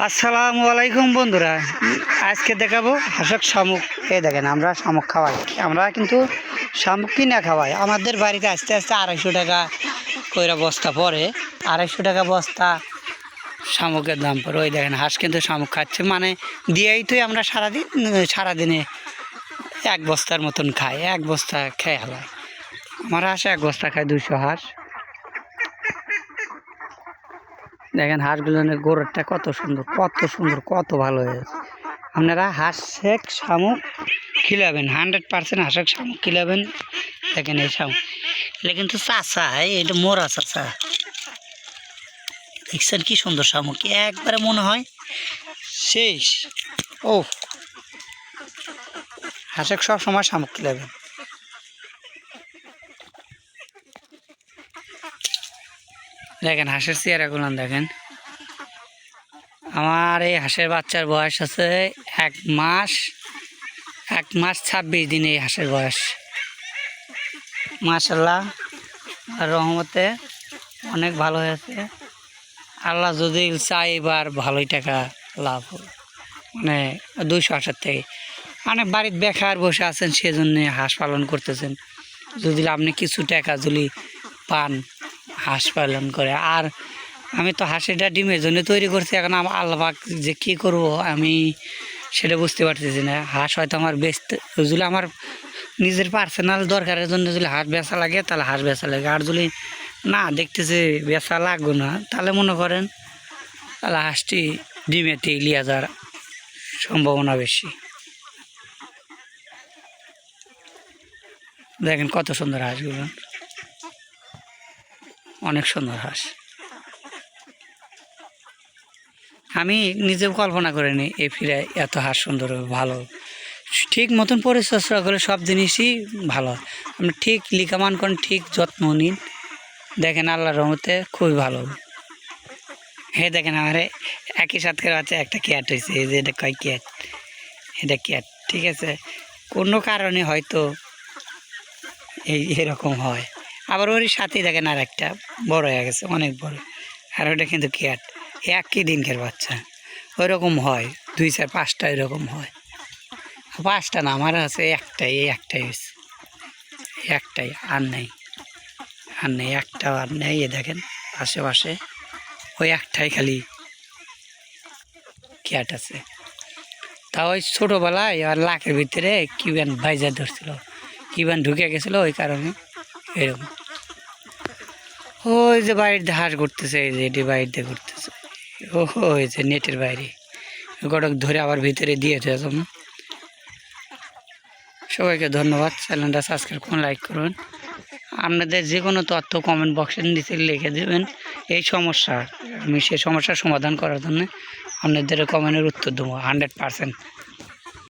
আসসালামু আলাইকুম বন্ধুরা। আজকে দেখাবো হাঁসক শামুক। এই দেখেন, আমরা শামুক খাওয়াই। আমরা কিন্তু শামুক কিনে খাওয়াই? আমাদের বাড়িতে আস্তে আস্তে আড়াইশো টাকা কইরা বস্তা পরে আড়াইশো টাকা বস্তা শামুকের দাম পড়ে। ওই দেখেন, হাঁস কিন্তু শামুক খাচ্ছে। মানে দিয়েই তো আমরা সারাদিন, সারাদিনে এক বস্তার মতন খাই, এক বস্তা খেয়ে হয় আমার হাঁস এক বস্তা খায় দুশো হাঁস। দেখেন হাঁসগুলোর গোড়টা কত সুন্দর কত সুন্দর, কত ভালো হয়েছে আপনারা হাঁস শেখ শামুক খিলাবেন, হান্ড্রেড পার্সেন্ট হাঁসেক শামুক খিলাবেন। দেখেন এই শামুক, এটা কিন্তু চাষা এটা মোরা চাষা দেখছেন কি সুন্দর শামুক, একবারে মনে হয় শেষ। ও হাঁসেক সব সময় শামুক খিলাবেন। দেখেন, হাঁসের চেয়ারাগুলো দেখেন। আমার এই হাঁসের বাচ্চার বয়স আছে এক মাস এক মাস ছাব্বিশ দিন এই হাঁসের বয়স। মাশাল্লাহ রহমতে অনেক ভালো হয়েছে। আল্লাহ যদি চাই এবার ভালোই টাকা লাভ। মানে দুইশো হাঁসের থেকে। মানে বাড়ির বেকার বসে আছেন, সেজন্য হাঁস পালন করতেছেন। যদি আপনি কিছু টাকা যদি পান হাঁস পালন করে। আর আমি তো হাঁসিটা ডিমের জন্য তৈরি করছি, এখন আমার আল্লাহ যে কী করব আমি সেটা বুঝতে পারতেছি না। হাঁস হয়তো আমার বেচতে যদি আমার নিজের পার্সোনাল দরকারের জন্য যদি হাঁস বেচা লাগে, তাহলে হাঁস বেচা লাগে। আর যদি না দেখতেছি বেচা লাগবে না, তাহলে মনে করেন তাহলে হাঁসটি ডিমেতেই লিয়া যাওয়ার সম্ভাবনা বেশি। দেখেন কত সুন্দর হাঁসগুলো। অনেক সুন্দর হাঁস। আমি নিজেও কল্পনা করিনি এই ফিরে এত হাঁস সুন্দর ভালো। ঠিক মতন পরিচর্যা করে সব জিনিসই ভালো। আপনি ঠিক লিখামান করেন, ঠিক যত্ন নিন। দেখেন আল্লাহর রহমতে খুবই ভালো। হে দেখেন আমার একই সাথে আছে একটা ক্যাট হয়েছে এই যে এটা কয় ক্যাট? এটা ক্যাট, ঠিক আছে? কোনো কারণে হয়তো এই এরকম হয়। আবার ওর সাথেই দেখেন আর একটা বড় হয়ে গেছে, অনেক বড়। আর ওটা কিন্তু ক্যাট একই দিনকের বাচ্চা। ওই রকম হয়, দুই চার, পাঁচটা এরকম হয়। পাঁচটা না, আমার আছে একটাই, এই একটাই হয়েছে। একটাই, আর নেই। আর নেই একটা আর নেই এ দেখেন, আশেপাশে ওই একটাই খালি ক্যাট আছে। তা ওই ছোটোবেলায় আর লাখের ভিতরে কিউবান ভাইজা ধরছিল কিউবান ঢুকে গেছিল, ওই কারণে এরকম। ওই যে বাড়িতে হাঁস ঘুরতেছে, এই যে এটি বাড়িতে ঘুরতেছে। ও ওই যে নেটের বাইরে। গড়ক ধরে আবার ভিতরে দিয়ে যেতাম সবাইকে ধন্যবাদ। চ্যানেলটা সাবস্ক্রাইব করুন লাইক করুন। আপনাদের যে কোনো তথ্য কমেন্ট বক্সের নিচে লিখে দেবেন। এই সমস্যা, আমি সেই সমস্যার সমাধান করার জন্য আপনাদের কমেন্টের উত্তর দেবো। Hundred percent